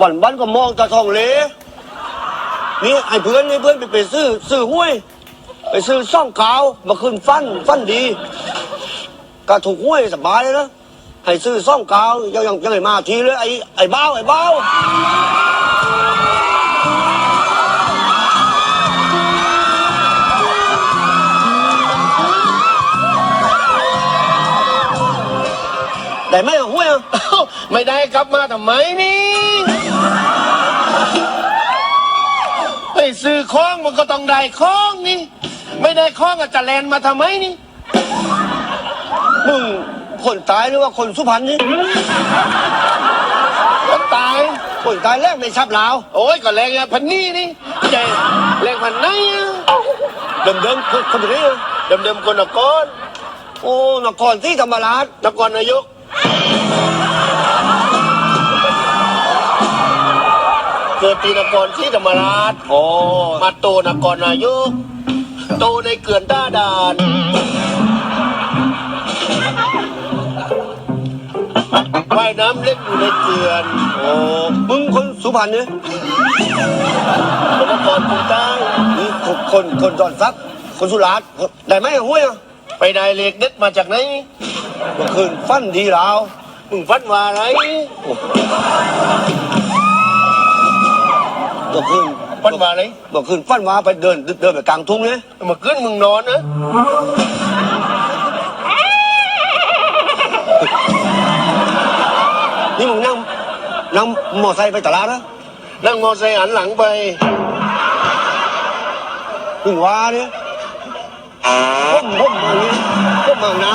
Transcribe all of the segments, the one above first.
วันวันก็มองตาทองเหลนี่ไอ้เพื่อนนี่เพื่อนไปไปซื้อซื้อห้วย ไปซื้อซ่องกาวมาขึ้นฟันฟันดีก็ถูกห้วยสบายเลยนะให้ซื้อซ่องกาวยังยังยังไงมาทีเลยไอ้ไอ้บ้าวไอ้บ้าวได้ไหมห้วยอะไม่ได้กลับมาทำไมนี่ ไปซื้องมันก็ต้องได้ของนี่ ไม่ได้ของอะจะแลนมาทำไมนี่ มึงคนตายหรือว่าคนสุพรรณนี่คนตาย คนตายแรกในชับลาว โอ้ยก็แรงอะพันนี่นี่ใจแรงพันไหนอะเดิมเดิมๆคนคนนี้อะเดิมๆคนนครโอ้นครที่ธรรมราชนครนายก เกิดที่นครที่ธรรมราชโอ้มาโตนครนายก โตในเขื่อนต้าดาน ว่ายน้ำเล่นอยู่ในเขื่อน โอ้มึงคนสุพรรณเนี่ยคนนครกรุงใต้นี่คนคนคนดอนซักคนสุราษฎร์ได้ไหมอะห้วยอะไปได้เหล็กเด็ดมาจากไหนเมื่อคืนฟันดีลาวมึงฟันว่าอะไร เมื่อคืนฟันว่าอะไรเมื่อคืนฟันมาไปเดินเดินไปกลางทุ่งเนี่ยเมื่อคืนมึงนอนนะนี่มึงนั่งนั่งมอไซค์ไปตลาดนะนั่งมอไซค์หันหลังไปมึงว่าเนี่ยพ่มพ่มมาอย่างนี้พ่มมานะ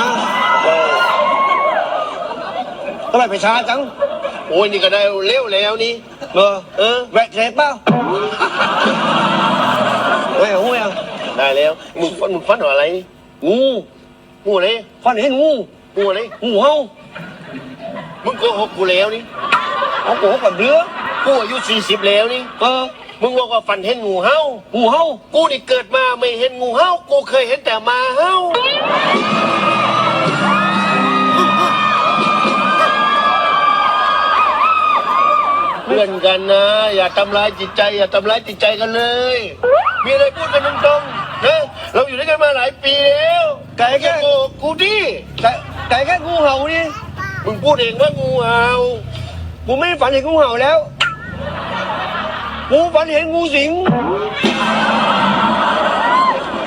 ทำไมไปช้าจังโอ้ยนี่ก็ได้เร็วแล้วนี่เออเออแวะเทปเปล่าไม่เอาห้วยอะได้แล้วมึงฟันมึงฟันว่าอะไรงูงูอะไรฟันเห็นงูงูอะไรงูเห่ามึงโกหกกูแล้วนี่เอาโกหกกับเรือกูอายุสี่สิบแล้วนี่เออมึงบอกว่าฟันเห็นงูเห่างูเห่ากูนี่เกิดมาไม่เห็นงูเห่ากูเคยเห็นแต่หมาเห่า เพื่อนกันนะ อย่าทำร้ายจิตใจ อย่าทำร้ายจิตใจกันเลย มีอะไรพูดกันตรงๆนะเราอยู่ด้วยกันมาหลายปีแล้วไก่แค่กหกกูดิไก่ไก่แค่งูเห่านี่มึงพูดเองว่างูเห่ากูไม่ฝันเห็นงูเห่าแล้วกูฝันเห็นงูสิง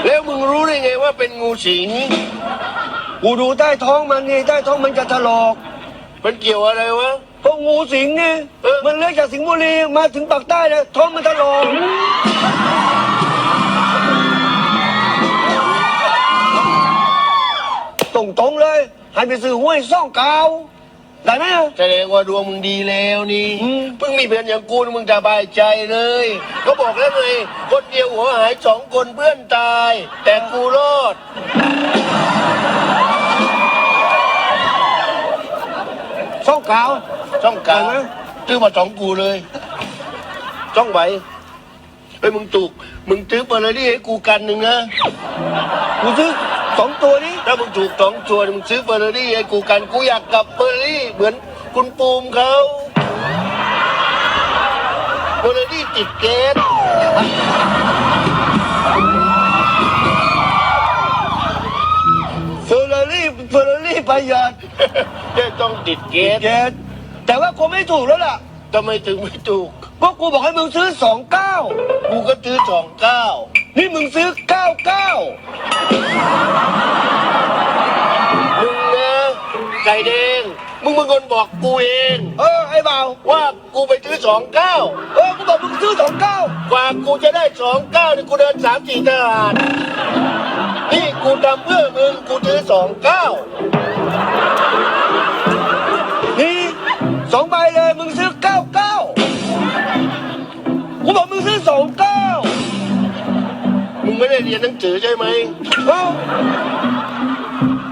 แล้วมึงรู้ได้ไงว่าเป็นงูสิงกูดูใต้ท้องมันนี่ใต้ท้องมันจะถลอก มันเกี่ยวอะไรวะ เพราะงูสิงนี่เออมันเลื้อยจากสิงห์บุรีมาถึงปากใต้แล้วท้องมันถลอกตรงๆเลย ให้ไปซื้อห้วยซ่องกาวได้ไหมอะ แสดงว่าดวงมึงดีแล้วนี่อืม เพิ่งมีเพื่อนอย่างกูนี่มึงสบายใจเลยก็บอกแล้วไงคนเดียวหัวหายสองคนเพื่อนตาย แต่กูรอดซ่องกาว ช่องกลางได้ไหมซื้อมาสองกูเลย ช่องใบไปมึงถูก มึงซื้อเปอร์ลี่ให้กูกันหนึ่งนะกูซื้อสองตัวนี้ถ้ามึงถูกสองตัวมึงซื้อเปอร์ลี่ให้กูกันกูอยากกลับเปอร์ลี่เหมือนคุณปูมเขาเปอร์ลี่ติดเกสเฟอร์รารี่เฟอร์รารี่ประหยัดจะต้องติดเกสเจ็ด แต่ว่ากูไม่ถูกแล้วล่ะทำไมถึงไม่ถูกเพราะกูบอกให้มึงซื้อสองเก้ากูก็ซื้อสองเก้านี่มึงซื้อเก้าเก้ามึงนะไก่แดงมึงเป็นคนบอกกูเอง เออไอ้บ่าวว่ากูไปซื้อสองเก้าเออกูบอกมึงซื้อสองเก้ากว่ากูจะได้สองเก้านี่กูเดินสามสี่ตลาดนี่กูทำเพื่อมึงกูซื้อสองเก้านี่ สองใบเลยมึงซื้อเก้าเก้ากูบอกมึงซื้อสองเก้ามึงไม่ได้เรียนหนังสือใช่ไหมเอ้า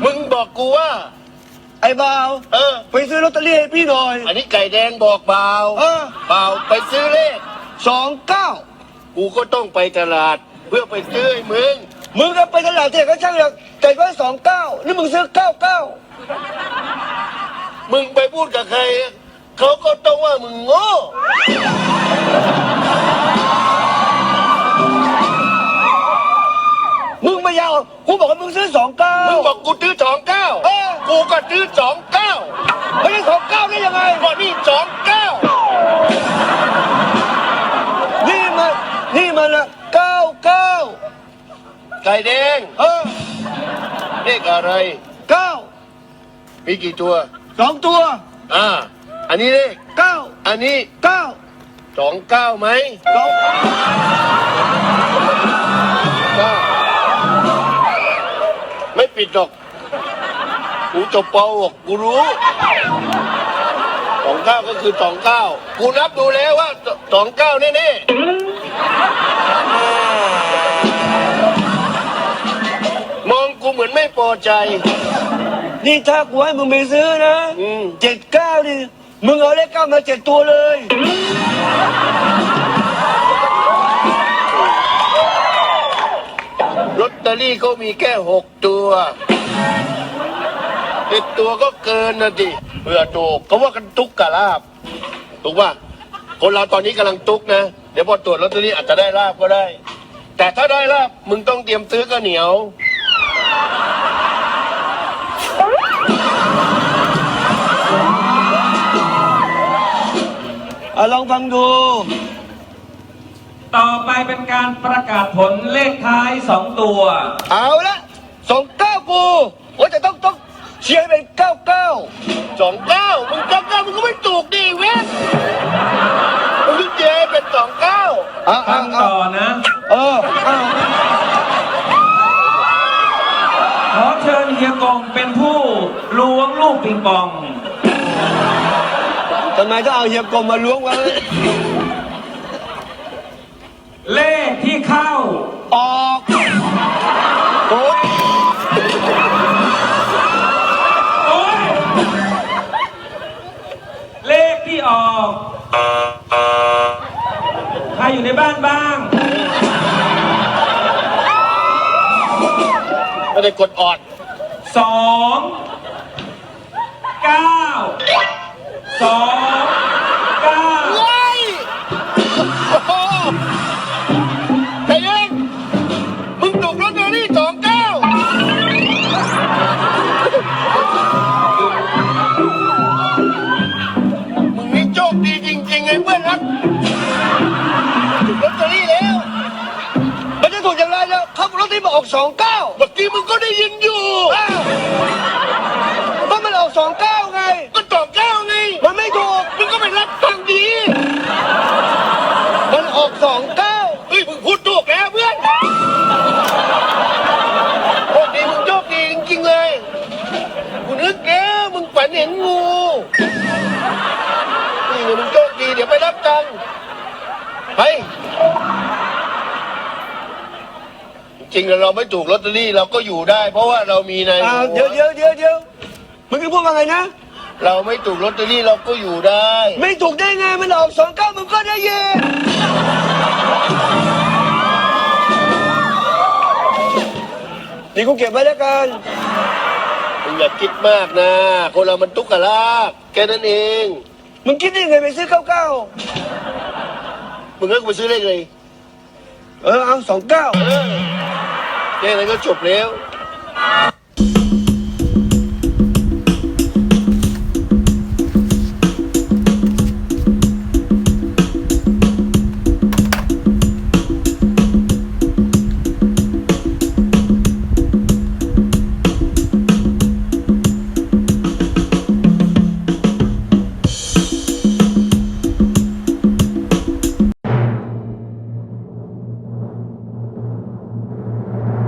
มึงบอกกูว่า ไอ้บ่าวเออ ไปซื้อลอตเตอรี่ให้พี่หน่อย อันนี้ไก่แดงบอกเปล่าเออเปล่าไปซื้อเลข สองเก้ากูก็ต้องไปตลาด เพื่อไปซื้อให้มึง มึงก็ไปตลาดเทก็ช่างเถอะแต่ว่าสองเก้านี่มึงซื้อเก้าเก้ามึงไปพูดกับใคร เขาก็ต้องว่ามึงโง่มึงไม่ยาวกูบอกว่ามึงซื้อสองเก้ามึงบอกกูซื้อสองเก้าเออกูก็ซื้อสองเก้าไม่ใช่สองเก้าได้ยังไงก็นี่สองเก้านี่มันนี่มันละเก้าเก้าไก่แดงเออเลขอะไรเก้ามีกี่ตัวสองตัวอ่า อันนี้เลขเก้าอันนี้เก้าสองเก้าไหมสองเก้าไม่ปิดหรอก กูจบปหกกูรู้สองเก้าก็คือสองเก้ากูนับดูแล้วว่าสองเก้าแน่ๆมองกูเหมือนไม่พอใจ นี่ถ้ากูให้มึงไปซื้อนะอืม เจ็ดเก้าดิ มึงเอาเลขเก้ามาเจ็ดตัวเลย ลอตเตอรี่ก็มีแค่หกตัวเจ็ดตัวก็เกินนะดิเพื่อถูกเขาว่ากันตุกกะลาบ ถูกป่ะคนเราตอนนี้กำลังตุกนะ เดี๋ยวพอตรวจลอตเตอรี่อาจจะได้ลาบก็ได้ แต่ถ้าได้ลาบมึงต้องเตรียมซื้อข้าวเหนียว อะลองฟังดู ต่อไปเป็นการประกาศผลเลขท้ายสองตัว เอาละสองเก้ากูว่าจะต้องต้องเชียร์ให้เป็นเก้าเก้าสองเก้ามึงเก้าเก้ามึงก็ไม่ถูกดิเว้ยมึงต้องเจเป็นสองเก้าอะอะฟังอะต่อนะ เอออะขอเชิญเฮียกงเป็นผู้ล้วงลูกปิงปอง ทำไมต้องเอาเฮียกลมมาล้วงไว้เลขที่เข้า ออกโอ๊ยโอ๊ยเลขที่ออก ใครอยู่ในบ้านบ้าง ไม่ได้กดออดสองเก้าสอง แล้วเขารถที่มาออกสองเก้าเมื่อกี้มึงก็ได้ยินอยู่อ้าวก็มันออกสองเก้าไง ก็สองเก้าไงมันไม่ถูกมึงก็ไปรับฟังดีมันออกสองเก้าเฮ้ยมึงพูดถูกแล้วเพื่อนโชคดีมึงโชคดีจริงๆเลยกูนึกแล้วมึงฝันเห็นงูนี่ไงมึงโชคดีเดี๋ยวไปรับตังค์ไป จริงๆแล้วเราไม่ถูกลอตเตอรี่เราก็อยู่ได้ เพราะว่าเรามีในอ่าเดี๋ยวเดี๋ยวเดี๋ยวเดี๋ยวมึงจะพูดว่าไงนะ เราไม่ถูกลอตเตอรี่เราก็อยู่ได้ ไม่ถูกได้ไงมันออกสองเก้ามึงก็ได้ยินนี่กูเก็บไว้แล้วกันมึงอย่าคิดมากนะ คนเรามันตุกกะลากแค่นั้นเอง มึงคิดได้ไงไปซื้อเก้าเก้ามึงก็ไปซื้อเลขเลย เออเอาสองเก้า เออแค่นั้นก็จบแล้ว